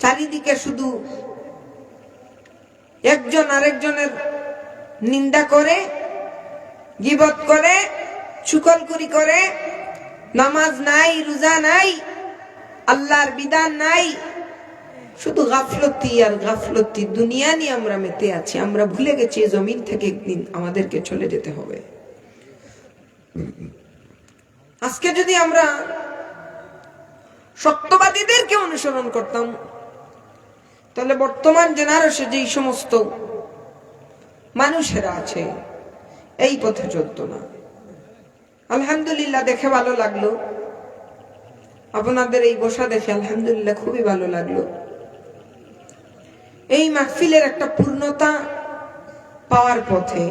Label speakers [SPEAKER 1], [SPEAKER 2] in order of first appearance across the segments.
[SPEAKER 1] চারিদিকে শুধু একজন আরেকজনের নিন্দা করে, গিবত করে চুকলকুরি করে, নামাজ নাই, রোজা নাই, আল্লাহর বিধান নাই। শুধু গাফলতি আর গাফলতি, দুনিয়া নিয়ে আমরা মেতে আছি, আমরা ভুলে গেছি জমিন থেকে একদিন আমাদেরকে চলে যেতে হবে। আজকে যদি আমরা সত্যবাদীদেরকে অনুসরণ করতাম তাহলে বর্তমান জেনারেশনে যেই সমস্ত মানুষেরা আছে, এই পথে চলত না। আলহামদুলিল্লাহ দেখে ভালো লাগল। আপনাদের এই বসা দেখে আলহামদুলিল্লাহ খুবই ভালো লাগল। এই মাহফিলের একটা পূর্ণতা পাওয়ার পথে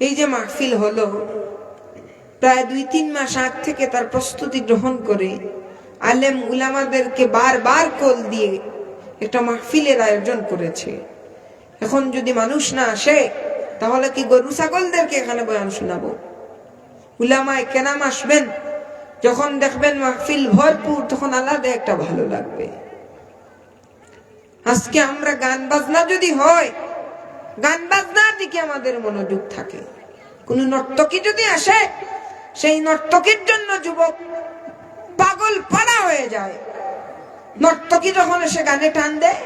[SPEAKER 1] এই যে মাহফিল হলো, প্রায় দুই তিন মাস আগ থেকে তার প্রস্তুতি গ্রহণ করে আলেম উলামাদেরকে বারবার কল দিয়ে একটা মাহফিলের আয়োজন করেছে। এখন যদি মানুষ না আসে, তাহলে কি গরু ছাগলদেরকে এখানে বয়ান শোনাবো? উলামায় কেনাম আসবেন, যখন দেখবেন মাহফিল ভরপুর, তখন আলাদা একটা ভালো লাগবে। আজকে আমরা গান বাজনা যদি হয়, গান বাজনার দিকে আমাদের মনোযোগ থাকে। কোন নর্তকী যদি আসে, সেই নর্তকীর জন্য যুবক পাগল পাড়া হয়ে যায়। নর্তকী যখন এসে গানে টান দেয়,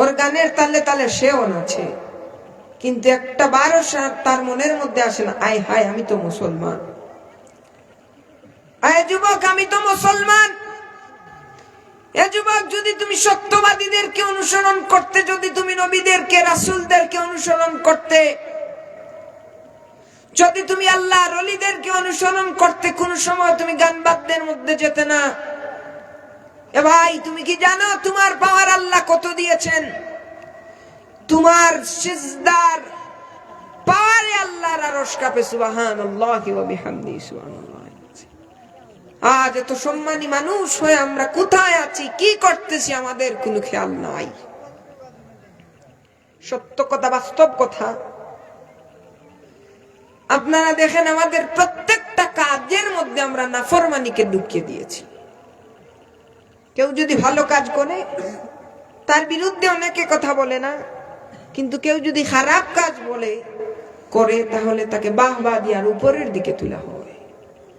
[SPEAKER 1] ওর গানের তালে তালে সেও নাচে। কিন্তু একটা বারো তার মনের মধ্যে আসে না, আয় হায়, আমি তো মুসলমান। আয় যুবক, আমি তো মুসলমান। এ যুবক, যদি তুমি সত্যবাদীদেরকে অনুসরণ করতে, যদি তুমি নবীদেরকে, রাসুলদেরকে অনুসরণ করতে, যদি তুমি আল্লাহ রলিদেরকে অনুসরণ করতে, কোন সময় তুমি গান বাদ্যের মধ্যে যেতে না। এ ভাই, তুমি কি জানো তোমার পাওয়ার আল্লাহ কত দিয়েছেন? তোমার সিজদার আল্লাহর আরশ সুবহানাল্লাহ। আজ এত সম্মানী মানুষ হয়ে আমরা কোথায় আছি, কি করতেছি আমাদের কোনো খেয়াল নাই। সত্য কথা, বাস্তব কথা। আপনারা দেখেন আমাদের প্রত্যেকটা কাজের মধ্যে আমরা নাফরমানিকে ঢুকিয়ে দিয়েছি। কেউ যদি ভালো কাজ করে, তার বিরুদ্ধে অনেকে কথা বলে না। কিন্তু কেউ যদি খারাপ কাজ বলে, করে, তাহলে তাকে বাহ বাহ দিয়ার উপরের দিকে তোলা হয়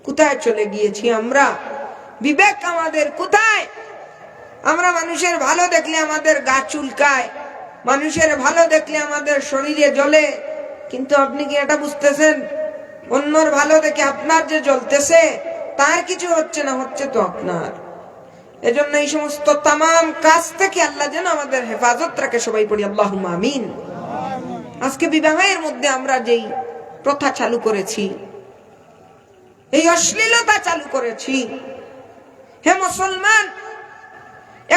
[SPEAKER 1] কোথায় চলে গিয়েছি আমরা? বিবেক আমাদের কোথায়? আমরা মানুষের ভালো দেখলে আমাদের গা চুলকায়, মানুষের ভালো দেখলে আমাদের শরীরে জ্বলে। কিন্তু আপনি কি এটা বুঝতেছেন? অন্যর ভালো দেখে আপনার যে জ্বলতেছে, তার কিছু হচ্ছে না, হচ্ছে তো আপনার। এজন্য এই সমস্ত তামাম কাজ থেকে আল্লাহ যেন আমাদের হেফাজত রাখে, সবাই পড়ি আল্লাহ আমিন। আজকে বিবাহের মধ্যে আমরা যেই প্রথা চালু করেছি, এই অশ্লীলতা চালু করেছি, হে মুসলমান,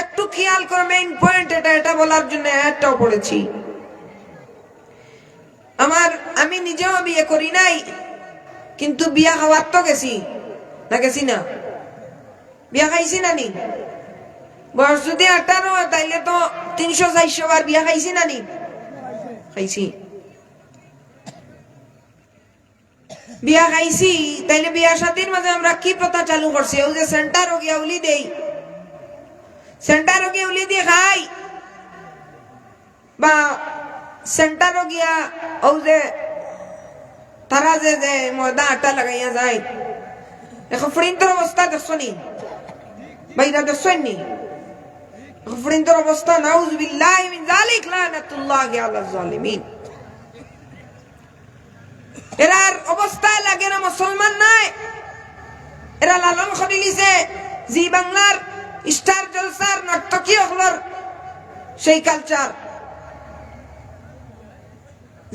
[SPEAKER 1] একটু খেয়াল করে মেইন পয়েন্ট এটা এটা বলার জন্য একটাও পড়েছি। আমার, আমি নিজেও বিয়ে করি নাই, কিন্তু বিয়া হওয়ার তো গেছি, না গেছি না। বিয়া খাইছি না নি? বয়স যদি আঠারো, তাইলে তো তিনশো, চারশো বার বিয়া খাইছি না নি? খাইছি। বিয়া খাইছি, তাইলে বিয়া সাথীর মাঝে আমরা কি প্রথা চালু করছি? ওই যে সেন্টার গিয়া উলি দেই। সেন্টার গিয়া উলি দিয়ে খাই। বা সেন্টার গিয়া ও যে তারা যে যে ময়দা আটা লাগাইয়া যায়। এখন ফ্রিন্তর অবস্থা দেখছ নি? বাইরা দেখছ নি অবস্থা নাউজ বিল্লাহি মিন যালিক লানাতুল্লাহি আলা জালিমিন এরার অবস্থায় লাগে না মুসলমান নাই এরা লালন করে লিছে। জি বাংলার স্টার জলসার নর্তকী হলর সেই কালচার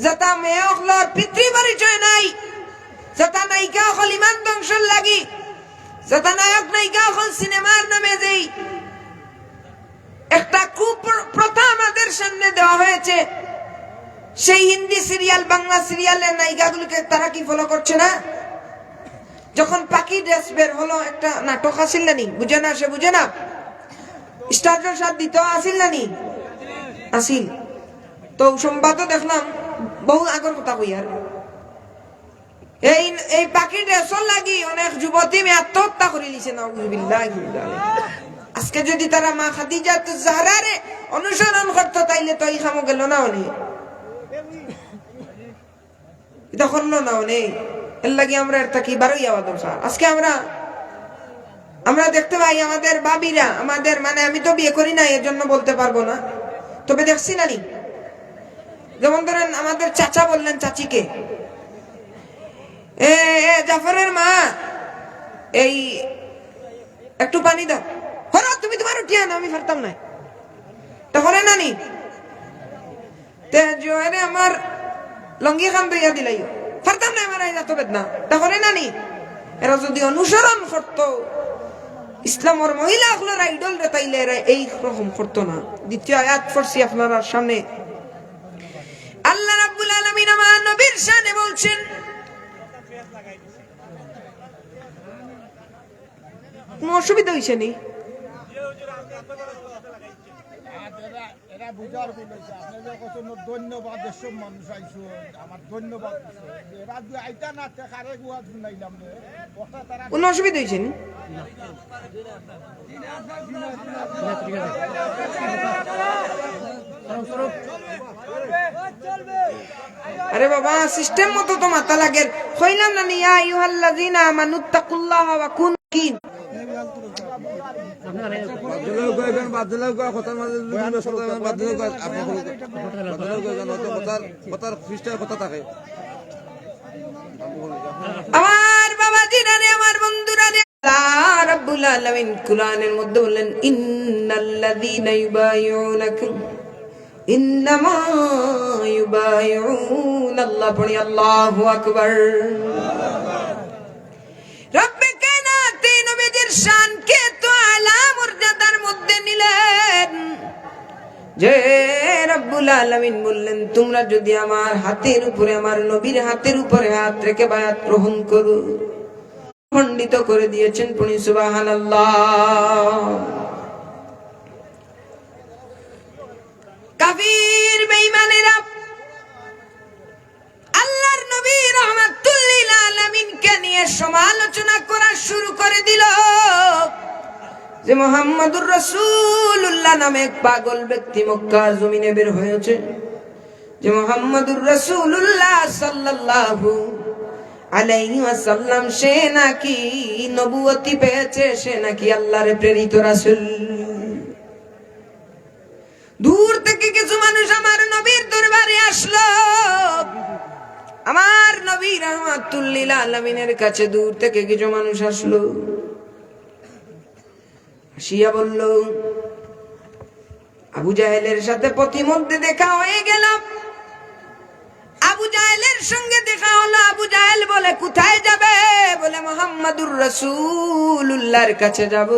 [SPEAKER 1] যাতা মেয়ে হলর পিতৃ পরিচয় নাই। যাতা নায়িকা হল ইমান ধ্বংসর লাগি। যাতা নায়ক হল সিনেমার নামে যেই একটা কুপ্রথা আমাদের সামনে দেওয়া হয়েছে, সেই হিন্দি সিরিয়াল, বাংলা সিরিয়ালের নায়িকাগুলোকে তারা কি ফলো করছে না? যখন পাখি ড্রেস বের হলো, একটা নাটক আসিল না নি? বুঝে না সে, বুঝে না? স্টার জলসার দিত আসিল না নি? আসিল তো সংবাদও দেখলাম, বহু আগর কথা কই আর। এই এই পাখি ড্রেসর লাগি, অনেক যুবতী মেয়ে আত্মহত্যা করে লিছে না আজকে যদি তারা মা খাদিজা তো জাহরারে অনুসরণ করতো, তাইলে তো এই খামো গেল না অনেক এটা করল না অনেক এর লাগে আমরা একটা কি বারোই যাওয়া দরকার আজকে আমরা আমরা দেখতে পাই আমাদের বাবিরা, আমাদের মানে আমি তো বিয়ে করি না এর জন্য বলতে পারব না। তবে দেখছি নি যেমন ধরেন আমাদের চাচা বললেন চাচিকে এ জাফরের মা। এই, একটু পানি দাও। হলো, তুমি তোমার উঠিয়া না আমি পারতাম না। তাহলে নানি, তে জোয়ারে আমার লঙ্গি খান দইয়া দিলাই। পারতাম না আমার এত বেদনা। তাহলে নানি, এরা যদি অনুসরণ করতো, ইসলামের মহিলা গুলোর আইডল রে তাইলে এরা এই রকম করতো না। দ্বিতীয় আয়াত পড়ছি আপনার সামনে। আল্লাহ রাব্বুল আলামিন আমার নবীর শানে বলছেন কোনো অসুবিধা নি
[SPEAKER 2] হয়েছে কত ধন্যবাদ এসব মানুষ ধন্যবাদ। এরা যদি আইতা না কারে গুয়া শুনাইলাম
[SPEAKER 1] কোনো অসুবিধা হইছে নি আরে বাবা সিস্টেম মতো তো মাথা লাগে। না ইয়া আইয়ুহাল্লাযিনা আমানুত্তাকুল্লাহা ওয়া
[SPEAKER 3] থাকে।
[SPEAKER 1] আমার বাবা জিরারে আমার বন্ধুরা রে। আল্লাহ রাব্বুল আলামিন কুরআনের মধ্যে বললেন ইন্নাল্লাযীনা আল্লাহ আল্লাহু রব্বে শানকে তো আলা মর্যাদার মধ্যে রব্বুল বললেন, তোমরা যদি আমার হাতের উপরে, আমার নবীর হাতের উপরে হাত রেখে বায়াত গ্রহণ করো। খণ্ডিত করে দিয়েছেন পুনি সুবহানাল্লাহ। কাফির বেঈমানেরা আল্লাহর নবী রহমাতুল লিল আলামিনকে নিয়ে সমালোচনা করা শুরু করে দিল যে মোহাম্মদুর রসুল্লাহ নামে এক পাগল ব্যক্তি মক্কার জমিনে বের হয়েছে। যে মোহাম্মদুর রসুল্লাহ সাল্লাল্লাহু আলাইহি ওয়াসাল্লাম, সে নাকি নবুয়তি পেয়েছে, সে নাকি আল্লাহর প্রেরিত রাসূল। দূর থেকে কিছু মানুষ আমার নবীর দরবারে আসলো। আমার নবী রহমাতুল্লিল আলমিনের কাছে দূর থেকে কিছু মানুষ আসলো। আসিয়া বলল, আবু জাহেলের সাথে প্রতিমধ্যে দেখা হয়ে গেল। আবু জাহেলের সঙ্গে দেখা হলো। আবু জাহেল বলে, কোথায় যাবে? বলে, মোহাম্মদুর রসুল্লাহর কাছে যাব।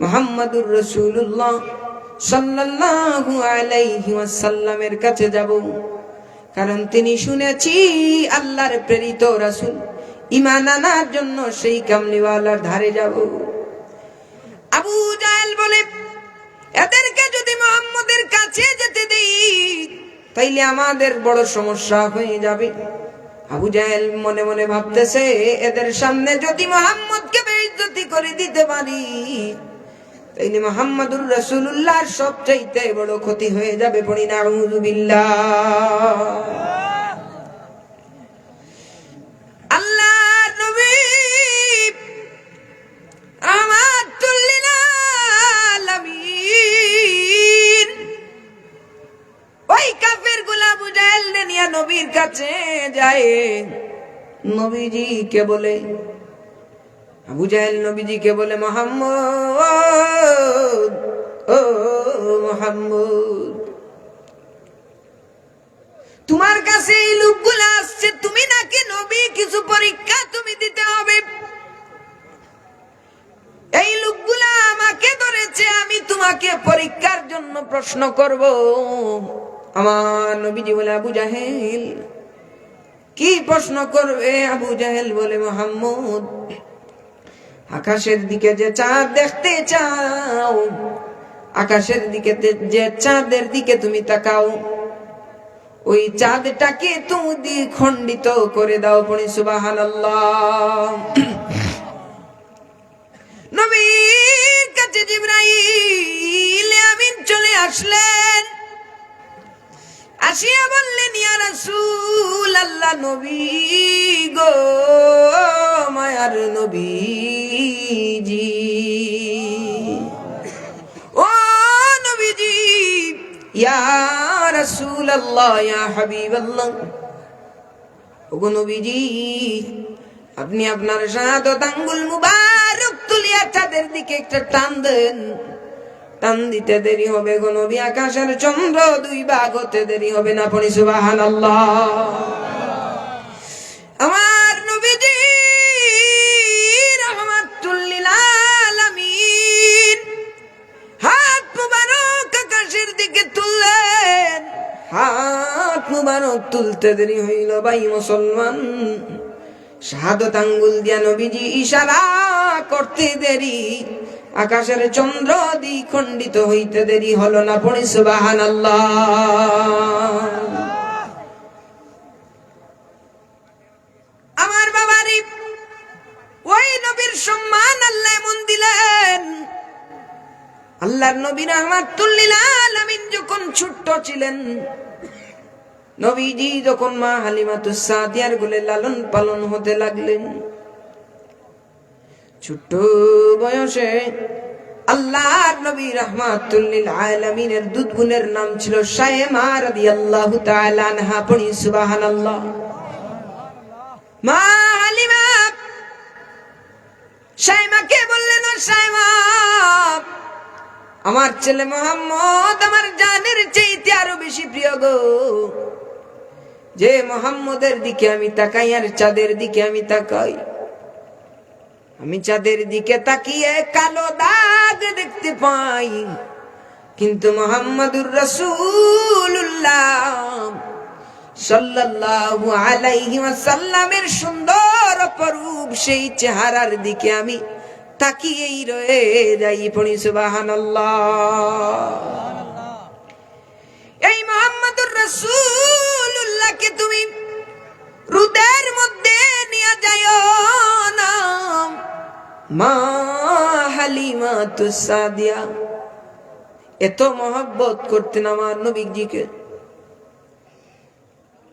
[SPEAKER 1] মোহাম্মদুর রসুল্লাহ সাল্লাল্লাহু আলাইহি ওয়াসাল্লামের কাছে যাব। কারণ তিনি শুনেছি আল্লাহর প্রেরিত রাসূল। ঈমান আনার জন্য সেই কামলিওয়ালার ধারে যাব। আবু জাহেল বলে, এদেরকে যদি মোহাম্মদের কাছে যেতে দেই, তাইলে আমাদের বড় সমস্যা হয়ে যাবে। আবু জাহেল মনে মনে ভাবতেছে, এদের সামনে যদি মোহাম্মদকে বেইজ্জতি করে দিতে পারি তাইলে মোহাম্মদুর রাসূলুল্লাহর সবচাইতে বড় ক্ষতি হয়ে যাবে না আল্লাহ আলামিন। ওই কাফের নবীর কাছে যায়। নবীজি কে বলে আবু জাহেল নবীজিকে বলে, মোহাম্মদ, ও মোহাম্মদ, তোমার কাছে এই লোকগুলো আসছে, তুমি নাকি নবী? কিছু পরীক্ষা তুমি দিতে হবে। এই লোকগুলা আমাকে ধরেছে, আমি তোমাকে পরীক্ষার জন্য প্রশ্ন করব। আমার নবীজি বলে, আবু জাহেল, কি প্রশ্ন করবে? আবু জাহেল বলে, মোহাম্মদ আকাশের দিকে যে চাঁদ দেখতে চাও, আকাশের দিকে যে চাঁদের দিকে তুমি তাকাও, ওই চাঁদটাকে তুমি খণ্ডিত করে দাও পড়ি সুবাহান কাছে আমিন চলে আসলেন। আসিয়া বললেন, ইয়া রাসূল আল্লাহ নবী গো। মায়ার নবীজি। ও নবীজি, ইয়া রাসূল আল্লাহ ইয়া হাবিব আল্লাহ ওগো নবীজি, আপনি আপনার শাহাদত আঙ্গুল মুবারক তুলিয়া চাঁদের দিকে একটা টান দেন। টান দিতে দেরি হবে গো নবী, আকাশের চন্দ্র দুই ভাগ হতে দেরি হবে না পড়ি সুবাহান আমার হাত মুবারক তুলতে দেরি হইল ভাই মুসলমান। শাহাদত আঙ্গুল দিয়া নবীজি ইশারা করতে দেরি। আকাশের চন্দ্র দ্বিখণ্ডিত হইতে দেরি হলো না পড়ি সুবাহান আমার বাবারি, ওই নবীর সম্মান আল্লাহ এমন দিলেন। আল্লাহর নবী রহমাতুল্লিল আলামিন যখন ছোট্ট ছিলেন, নবীজি যখন মা হালিমাতুস সাদিয়ার কোলে লালন পালন হতে লাগলেন, ছোট্ট বয়সে আল্লাহর নবী রহমাতুল্লিল আলামিনের দুধ গুণের নাম ছিল শায়েমা রাদিয়াল্লাহু তাআলা আনহা, পড়ি সুবহানাল্লাহ। মা হালিমা শাইমাকে বললেন, ও শাইমা আমার ছেলে মোহাম্মদ, আমার জানের চাইতে আরও বেশি প্রিয় গো। যে মোহাম্মদের দিকে আমি তাকাই আর চাঁদের দিকে আমি তাকাই। আমি চাঁদের দিকে তাকিয়ে কালো দাগ দেখতে পাই। কিন্তু মোহাম্মদুর রসুল্লাহ সাল্লাল্লাহু আলাইহি ওয়াসাল্লামের সুন্দর অপরূপ সেই চেহারার দিকে আমি তাকিয়েই রয়ে যাই পড়ি সুবহানাল্লাহ। এই মোহাম্মদুর রাসূলুল্লাহকে তুমি হৃদয়ের মধ্যে নিয়ে যাও না। মা হালিমা তুসাদিয়া এত মহব্বত করতেন আমার নবীজিকে।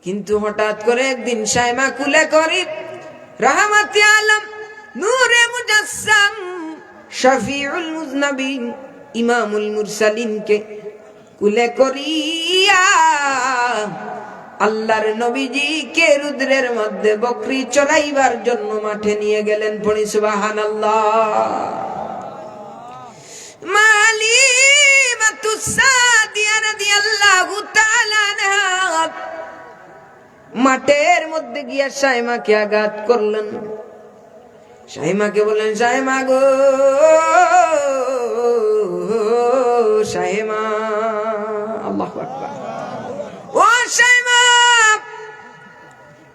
[SPEAKER 1] কিন্তু হঠাৎ করে একদিন সাইমা কুলে করি রাহমাতি আলম নূরে মুজাসসাম, শফিউল মুজনবিন ইমামুল মুরসালিনকে কুলে করিয়া আল্লাহর নবীজি কে রুদ্রের মধ্যে বকরি চড়াইবার জন্য মাঠে নিয়ে গেলেন। পড়ি তাআলা আনহা। মাঠের মধ্যে গিয়া সাইমাকে আঘাত করলেন। সাইমাকে বললেন সাইমা গো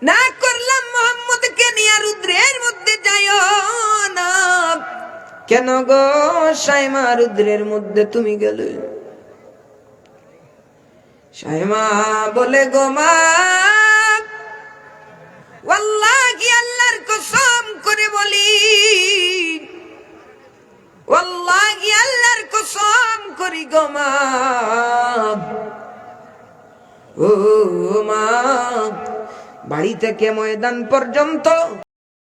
[SPEAKER 1] না করলাম নিয়ে রুদ্রের মধ্যে যাইও না। কেন গো সাইমা রুদ্রের মধ্যে তুমি গেলে? সাইমা বলে, গো মা, ওয়াল্লাহি আল্লাহর কসম করে বলি আল্লাহর কসম করি গো মা। ও মা বাড়ি থেকে ময়দান পর্যন্ত